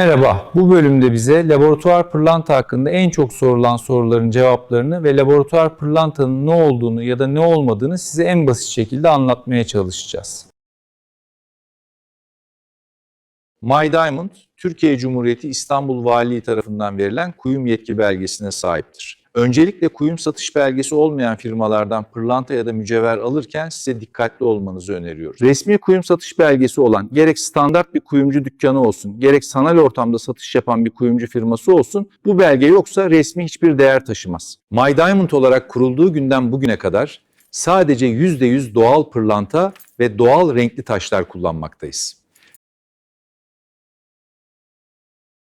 Merhaba, bu bölümde bize laboratuvar pırlanta hakkında en çok sorulan soruların cevaplarını ve laboratuvar pırlantanın ne olduğunu ya da ne olmadığını size en basit şekilde anlatmaya çalışacağız. My Diamond, Türkiye Cumhuriyeti İstanbul Valiliği tarafından verilen kuyum yetki belgesine sahiptir. Öncelikle kuyum satış belgesi olmayan firmalardan pırlanta ya da mücevher alırken size dikkatli olmanızı öneriyoruz. Resmi kuyum satış belgesi olan gerek standart bir kuyumcu dükkanı olsun, gerek sanal ortamda satış yapan bir kuyumcu firması olsun, bu belge yoksa resmi hiçbir değer taşımaz. My Diamond olarak kurulduğu günden bugüne kadar sadece %100 doğal pırlanta ve doğal renkli taşlar kullanmaktayız.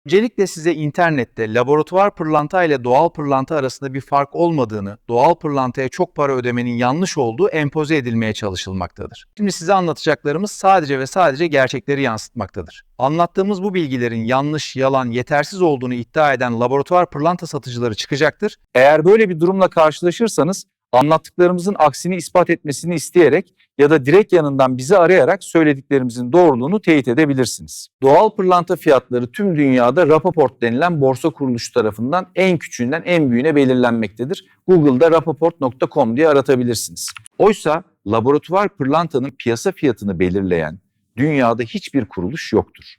Öncelikle size internette laboratuvar pırlanta ile doğal pırlanta arasında bir fark olmadığını, doğal pırlantaya çok para ödemenin yanlış olduğu empoze edilmeye çalışılmaktadır. Şimdi size anlatacaklarımız sadece ve sadece gerçekleri yansıtmaktadır. Anlattığımız bu bilgilerin yanlış, yalan, yetersiz olduğunu iddia eden laboratuvar pırlanta satıcıları çıkacaktır. Eğer böyle bir durumla karşılaşırsanız anlattıklarımızın aksini ispat etmesini isteyerek ya da direkt yanından bizi arayarak söylediklerimizin doğruluğunu teyit edebilirsiniz. Doğal pırlanta fiyatları tüm dünyada Rapaport denilen borsa kuruluşu tarafından en küçüğünden en büyüğüne belirlenmektedir. Google'da rapaport.com diye aratabilirsiniz. Oysa laboratuvar pırlantanın piyasa fiyatını belirleyen dünyada hiçbir kuruluş yoktur.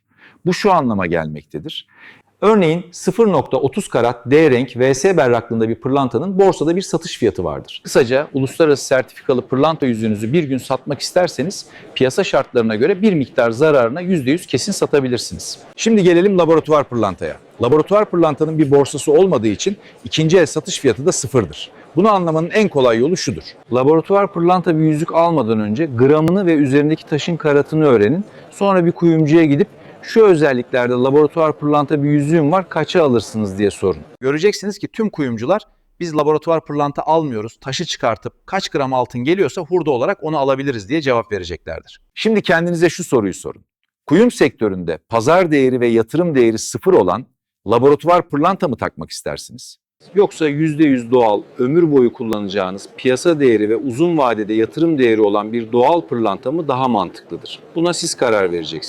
Bu şu anlama gelmektedir. Örneğin 0.30 karat D renk VS berraklığında bir pırlantanın borsada bir satış fiyatı vardır. Kısaca uluslararası sertifikalı pırlanta yüzüğünüzü bir gün satmak isterseniz piyasa şartlarına göre bir miktar zararına %100 kesin satabilirsiniz. Şimdi gelelim laboratuvar pırlantaya. Laboratuvar pırlantanın bir borsası olmadığı için ikinci el satış fiyatı da sıfırdır. Bunu anlamanın en kolay yolu şudur. Laboratuvar pırlanta bir yüzük almadan önce gramını ve üzerindeki taşın karatını öğrenin. Sonra bir kuyumcuya gidip şu özelliklerde laboratuvar pırlanta bir yüzüğüm var kaça alırsınız diye sorun. Göreceksiniz ki tüm kuyumcular biz laboratuvar pırlanta almıyoruz, taşı çıkartıp kaç gram altın geliyorsa hurda olarak onu alabiliriz diye cevap vereceklerdir. Şimdi kendinize şu soruyu sorun. Kuyum sektöründe pazar değeri ve yatırım değeri sıfır olan laboratuvar pırlanta mı takmak istersiniz? Yoksa %100 doğal, ömür boyu kullanacağınız piyasa değeri ve uzun vadede yatırım değeri olan bir doğal pırlanta mı daha mantıklıdır? Buna siz karar vereceksiniz.